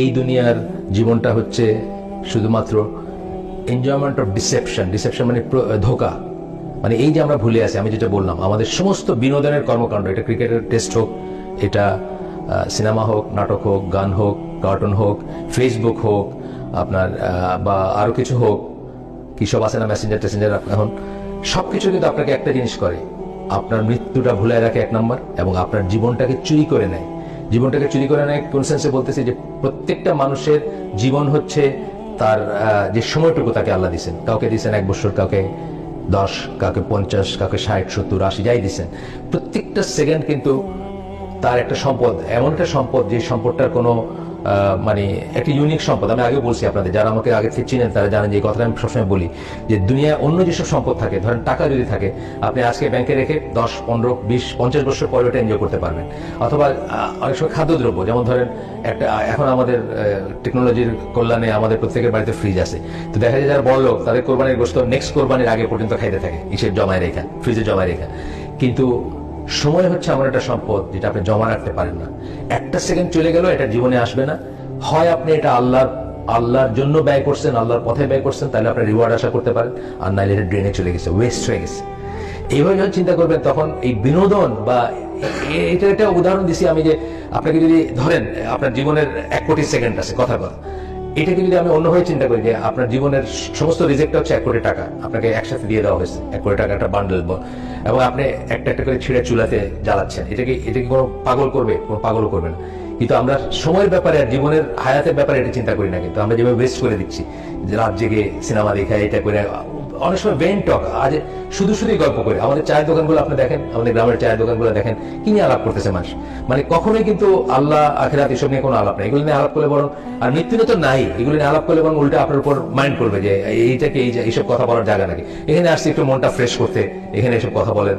এই দুনিয়ার জীবনটা হচ্ছে শুধুমাত্র এনজয়মেন্ট অফ ডিসেপশন ডিসেপশন মানে ধোকা। মানে এই যে আমরা ভুলে আছি, আমি যেটা বললাম, আমাদের সমস্ত বিনোদনের কর্মকাণ্ড, এটা ক্রিকেটের টেস্ট হোক, এটা সিনেমা হোক, নাটক হোক, গান হোক কার্টুন হোক ফেসবুক হোক, আপনার বা আরও কিছু হোক, কি সব আছে না মেসেঞ্জার টেসেঞ্জার এখন সব কিছু কিন্তু আপনাকে একটা জিনিস করে, আপনার মৃত্যুটা ভুলে রাখে এক নম্বর এবং আপনার জীবনটাকে চুরি করে নেয়। জীবনটাকে চুরি করে নেয়। কোন সেন্সে বলতেছি যে প্রত্যেকটা মানুষের জীবন হচ্ছে তার যে সময়টুকু তাকে আল্লাহ দিছেন। কাউকে দিছেন এক বছর, কাউকে দশ, কাউকে পঞ্চাশ, কাউকে ষাট, সত্তর, আশি, যাই দিছেন। প্রত্যেকটা সেকেন্ড কিন্তু তার একটা সম্পদ, এমন একটা সম্পদ যে সম্পদটার কোনো মানে একটা ইউনিক সম্পদ। আমি আগে বলছি আপনাদের, যারা আমাকে আগে থেকে চিনেন, তারা জানেন যে কথাটা আমি সবসময় বলি যে দুনিয়ায় অন্য যেসব সম্পদ থাকে, ধরেন টাকা যদি থাকে, আপনি আজকে ব্যাংকে রেখে দশ, পনেরো, বিশ, পঞ্চাশ বছর পরে ওটা এনজয় করতে পারবেন। অথবা অনেক সময় খাদ্যদ্রব্য, যেমন ধরেন একটা এখন আমাদের টেকনোলজির কল্যাণে আমাদের প্রত্যেকের বাড়িতে ফ্রিজ আছে। তো দেখা যায় যারা বড় লোক, তাদের কোরবানির গোস্ত নেক্সট কোরবানির আগে পর্যন্ত খাইতে থাকে, ইসের জমায় রেখা ফ্রিজে জমায় রেখা। কিন্তু সময় হচ্ছে এমন একটা সম্পদ যেটা আপনি জমা রাখতে পারেন না। একটা সেকেন্ড চলে গেল এটা জীবনে আসবে না। হয় আপনি এটা আল্লাহর আল্লাহর জন্য ব্যয় করছেন, আল্লাহর পথে ব্যয় করছেন, তাহলে আপনি রিওয়ার্ড আশা করতে পারেন, আর নাইলে এটা ড্রেনে চলে গেছে ওয়েস্ট হয়ে গেছে। এইভাবে যখন চিন্তা করবেন, তখন এই বিনোদন বা এটা একটা উদাহরণ দিছি আমি যে, আপনাকে যদি ধরেন, আপনার জীবনের এক কোটি সেকেন্ড আছে কথা কথা। এটাকে যদি আমি অন্যভাবে চিন্তা করি যে আপনার জীবনের সমস্ত রিজেক্ট হচ্ছে এক কোটি টাকা, আপনাকে একসাথে দিয়ে দেওয়া হয়েছে, এক কোটি টাকা একটা বান্ডেল এবং আপনি একটা একটা করে ছিঁড়ে চুলাতে জ্বালাচ্ছেন। এটাকে এটাকে কোনো পাগল করবে? কোনো পাগল করবে না। কিন্তু আমরা সময়ের ব্যাপারে আর জীবনের হায়াতের ব্যাপারে এটা চিন্তা করি না কিন্তু আমরা যেভাবে ওয়েস্ট করে দিচ্ছি, যে রাত জেগে সিনেমা দেখা, এটা করে অনেক সময় বেন টক আজ শুধু শুধুই গল্প করে। আমাদের চায়ের দোকানগুলো আপনি দেখেন, আমাদের গ্রামের চায়ের দোকানগুলো দেখেন, কি নিয়ে আলাপ করতেছে মানুষ? মানে কখনোই কিন্তু আল্লাহ আখেরাত এসব নিয়ে কোনো আলাপ নেই। এগুলো নিয়ে আলাপ করলে বরং, আর মৃত্যু তো নাই, এগুলো নিয়ে আলাপ করলে বরং উল্টা আপনার উপর মাইন্ড করবে যে এইটাকে এই এইসব কথা বলার জায়গা নাকি? এখানে আসছে একটু মনটা ফ্রেশ করতে, এখানে এসব কথা বলেন।